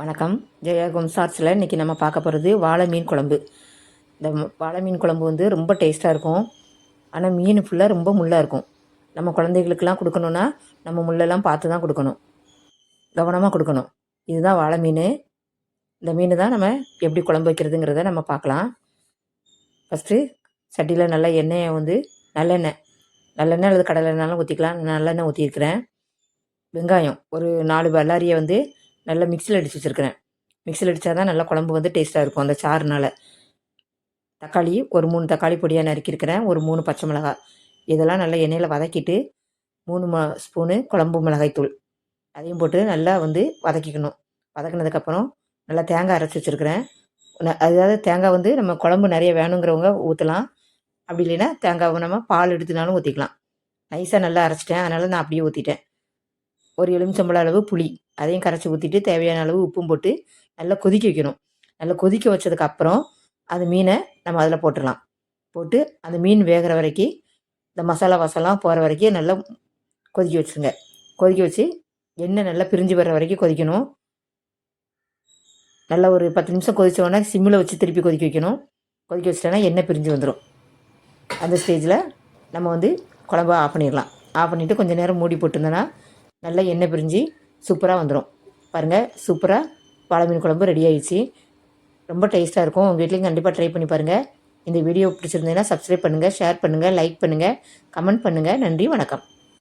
வணக்கம். ஜெயா சார்ஸில் இன்றைக்கி நம்ம பார்க்க போகிறது வாழை மீன் குழம்பு. இந்த வாழை மீன் குழம்பு வந்து ரொம்ப டேஸ்ட்டாக இருக்கும். ஆனால் மீன் ஃபுல்லாக ரொம்ப முள்ளாக இருக்கும். நம்ம குழந்தைகளுக்கெல்லாம் கொடுக்கணுன்னா நம்ம முள்ளெல்லாம் பார்த்து தான் கொடுக்கணும். கவனமாக கொடுக்கணும். இதுதான் வாழை மீன். இந்த மீன் தான் நம்ம எப்படி குழம்பு வைக்கிறதுங்கிறத நம்ம பார்க்கலாம். ஃபஸ்ட்டு சட்டியில் நல்லா எண்ணெயை வந்து நல்லெண்ணெய். நல்லெண்ணெய் அல்லது கடலெண்ணெயும் ஊற்றிக்கலாம் நல்லெண்ணெய் ஊற்றிருக்கிறேன் வெங்காயம். ஒரு நாலு பல்லாரியை வந்து நல்லா மிக்சியில் அடித்து வச்சுருக்கிறேன். மிக்சியில் அடித்தா தான் நல்லா குழம்பு வந்து டேஸ்ட்டாக இருக்கும் அந்த சாறுனால. தக்காளி ஒரு மூணு தக்காளி பொடியாக நறுக்கியிருக்கிறேன் ஒரு மூணு பச்சை மிளகா. இதெல்லாம் நல்லா எண்ணெயில் வதக்கிட்டு மூணு ம ஸ்பூனு குழம்பு மிளகாய்த்தூள் அதையும் போட்டு நல்லா வந்து வதக்கிக்கணும். வதக்கினதுக்கப்புறம் நல்லா தேங்காய் அரைச்சி வச்சுருக்கிறேன். அதாவது தேங்காய் வந்து நம்ம குழம்பு நிறைய வேணுங்கிறவங்க ஊற்றலாம் அப்படி இல்லைன்னா தேங்காவை நம்ம பால் எடுத்துனாலும் ஊற்றிக்கலாம் நைஸாக நல்லா அரைச்சிட்டேன். அதனால் நான் அப்படியே ஊற்றிட்டேன் ஒரு எலுமிச்சம்பழம் அளவு புளி அதையும் கரைச்சி ஊற்றிட்டு தேவையான அளவு உப்பும் போட்டு நல்லா கொதிக்க வைக்கணும். நல்லா கொதிக்க வச்சதுக்கப்புறம் அந்த மீனை நம்ம அதில் போட்டுடலாம். போட்டு அந்த மீன் வேகிற வரைக்கும் இந்த மசாலா வசலாம் போகிற வரைக்கும் நல்லா கொதிக்க வச்சுருங்க. கொதிக்க வச்சு எண்ணெய் நல்லா பிரிஞ்சு வர்ற வரைக்கும் கொதிக்கணும். நல்லா ஒரு பத்து நிமிஷம் கொதிச்ச சிம்மில் வச்சு திருப்பி கொதிக்க வைக்கணும். கொதிக்க வச்சிட்டோன்னா எண்ணெய் பிரிஞ்சு வந்துடும் அந்த ஸ்டேஜில் நம்ம வந்து குழம்ப ஆஃப் பண்ணிடலாம். ஆஃப் பண்ணிவிட்டு கொஞ்சம் நேரம் மூடி போட்டிருந்தோன்னா நல்லா எண்ணெய் பிரிஞ்சு சூப்பராக வந்துடும் பாருங்கள் சூப்பராக வாழை மீன் குழம்பு ரெடி ஆயிடுச்சு. ரொம்ப டேஸ்ட்டாக இருக்கும். உங்கள் வீட்லேயும் கண்டிப்பாக ட்ரை பண்ணி பாருங்கள் இந்த வீடியோ பிடிச்சிருந்ததுன்னா சப்ஸ்கிரைப் பண்ணுங்கள் ஷேர் பண்ணுங்கள் லைக் பண்ணுங்கள் கமெண்ட் பண்ணுங்கள் நன்றி வணக்கம்.